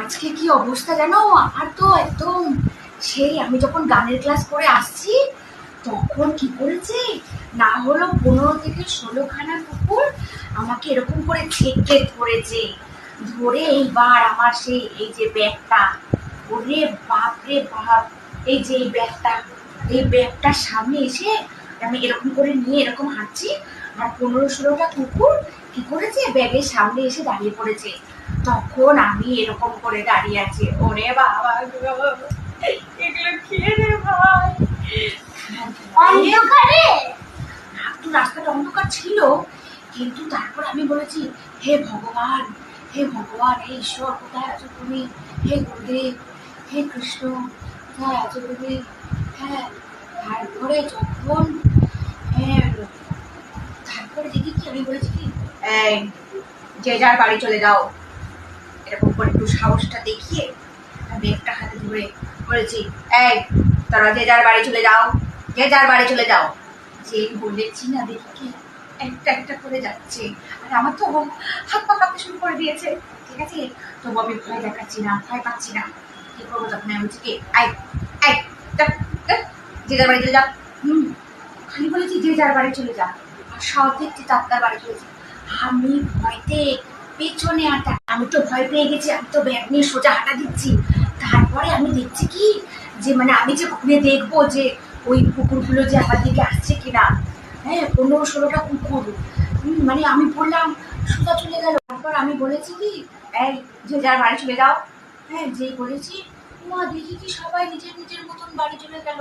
আজকে কি অবস্থা জানো? আমার তো একদম সেই, আমি যখন গানের ক্লাস করে আসছি, তখন কি করেছে? না হলো পনেরো থেকে ষোলোখানা কুকুর আমাকে এরকম করে ছেঁকে ধরেছে। ধরে এইবার আমার সেই, এই যে ব্যাগটা, ওরে বাপ রে বাপ, এই যে এই ব্যাগটা, এই ব্যাগটার সামনে এসে আমি এরকম করে নিয়ে এরকম হাঁটছি, আর পনেরো ষোলোটা কুকুর কি করেছে? ব্যাগের সামনে এসে দাঁড়িয়ে পড়েছে। তখন আমি এরকম করে দাঁড়িয়ে আছি। ওরে বাবা এগুলো কি রে ভাই? অন্ধকারে? একটু রাস্তাটা অন্ধকার ছিল কিন্তু তারপর আমি বলেছি হে ভগবান হে ভগবান হে ঈশ্বর কোথায় আছো তুমি? হে গুরুদেব হে কৃষ্ণ কোথায় আছো তুমি? হ্যাঁ তারপরে যখন হ্যাঁ তারপরে দেখি কি আমি বলেছি কি যে যার বাড়ি চলে যাও। এরকম করে একটু সাহসটা দেখিয়ে আমি একটা হাতে ধরে বলেছি এই তারা যে যার বাড়ি চলে যাও যে যার বাড়ি চলে যাও। যেই বলেছি না দেখি একটা একটা করে যাচ্ছে। আর আমার তো হাত পা কাঁপতে শুরু করে দিয়েছে। ঠিক আছে তবু আমি ভয় দেখাচ্ছি না ভয় পাচ্ছি না। কি করব তখন আমি বলছি কি আই আই যা, যা, যে যার বাড়ি চলে যাও হুম খালি বলেছি যে যার বাড়ি চলে যা। আর সব দেখছি তার বাড়ি চলে যা। আমি ভয়তে পেছনে আটা আমি তো ভয় পেয়ে গেছি, আমি তো ব্যাগ নিয়ে সোজা হাঁটা দিচ্ছি। তারপরে আমি দেখছি কি? যে মানে আমি যে ঘুরে দেখব যে ওই কুকুরগুলো যে আমার দিকে আসছে কিনা। হ্যাঁ পনেরো ষোলোটা কুকুর মানে আমি বললাম, সোজা চলে গেল। তারপর আমি বলেছি কি, এই, যে যার বাড়ি চলে যাও। হ্যাঁ যেই বলেছি, মা, দেখি কি সবাই নিজের নিজের মতন বাড়ি চলে গেল।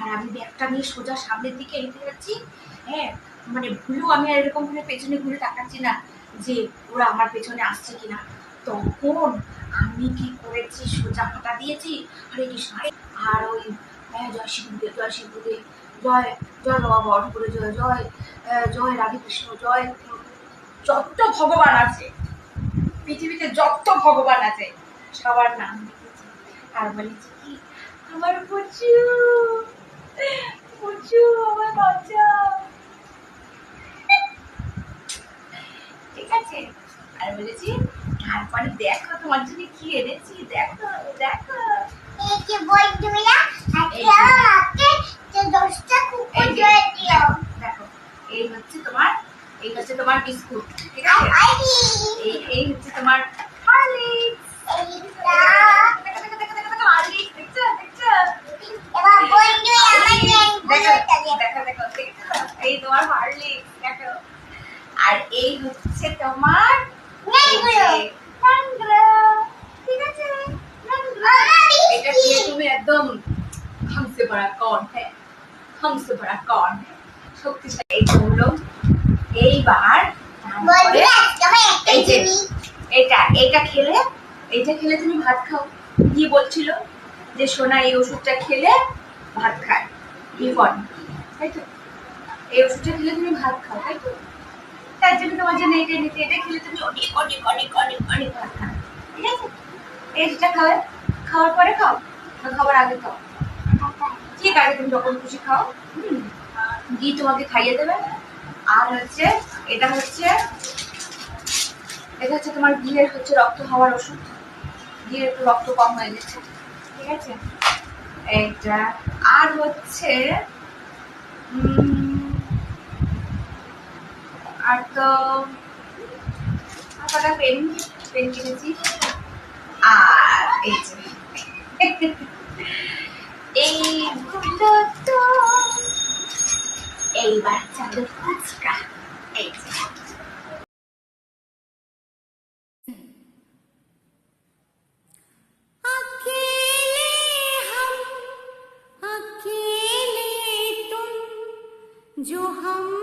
আর আমি ব্যাগটা নিয়ে সোজা সামনের দিকে হেঁটে যাচ্ছি। হ্যাঁ মানে ভুলেও আমি আর এরকম করে পেছনে ঘুরে তাকাচ্ছি না। যে ওরা আমার পেছনে আসছে কিনা। তখন আমি কি করেছি? সোজা হাঁটা দিয়েছি। হরে কৃষ্ণ আর ওই হ্যাঁ জয় শিবদেব জয় জয় জয় বাবা বড় করে, জয় জয় জয় রাধে কৃষ্ণ, জয় যত ভগবান আছে, পৃথিবীতে যত ভগবান আছে, সবার নাম লিখেছি। আর বলেছি কি? আমার প্রচুর প্রচুর, আমার বাচ্চা ঠিক আছে? আর বলেছি তারপরে দেখো তোমার জন্য কি এনেছি দেখো দেখো। এই হচ্ছে তোমার এই হচ্ছে তোমার বিস্কুট ঠিক আছে? এই এই হচ্ছে তোমার হরলিক্স। এই তোমার হরলিক্স। আর এই হচ্ছে তোমার এটা তুমি হ্যাঁ? হ্যাঁ? এটা খেলে এটা খেলে তুমি ভাত খাও। কি বলছিল যে সোনা এই ওষুধটা খেলে ভাত খায়? ইভন তাই তো? এই ওষুধটা খেলে তুমি ভাত খাও তাই তো? তার জন্য তোমার জন্য এটা নিতে, এটা খেলে তুমি অনেক অনেক অনেক অনেক অনেক ভাত খাও ঠিক আছে? এইটা খাওয়া খাওয়ার পরে খাও খাওয়ার আগে খাও। ঠিক আছে, তুমি যখন খুশি খাও। দিয়ে তোমাকে খাইয়ে দেবে। আর হচ্ছে, এটা হচ্ছে এটা হচ্ছে তোমার বিয়ের হচ্ছে রক্ত হওয়ার ওষুধ। বিয়ের একটু রক্ত কম হয়ে গেছে। ঠিক আছে? এইটা। আর হচ্ছে আর তো আর কটা পেন পেন কিনেছি আর এই যে এইগুলো তো এইবার চালু ফুচকা এই যে अकेले हम अकेले तुम जो हम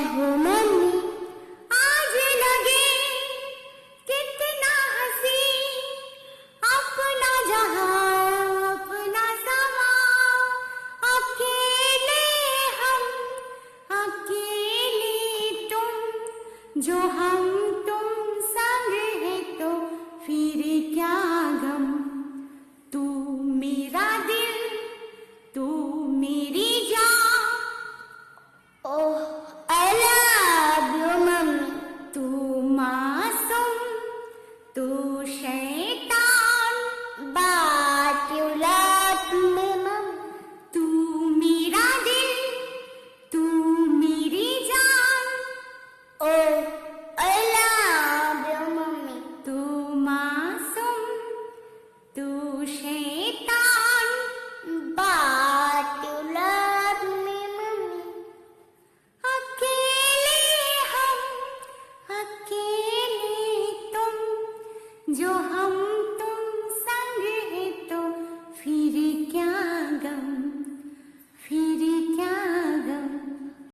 لهما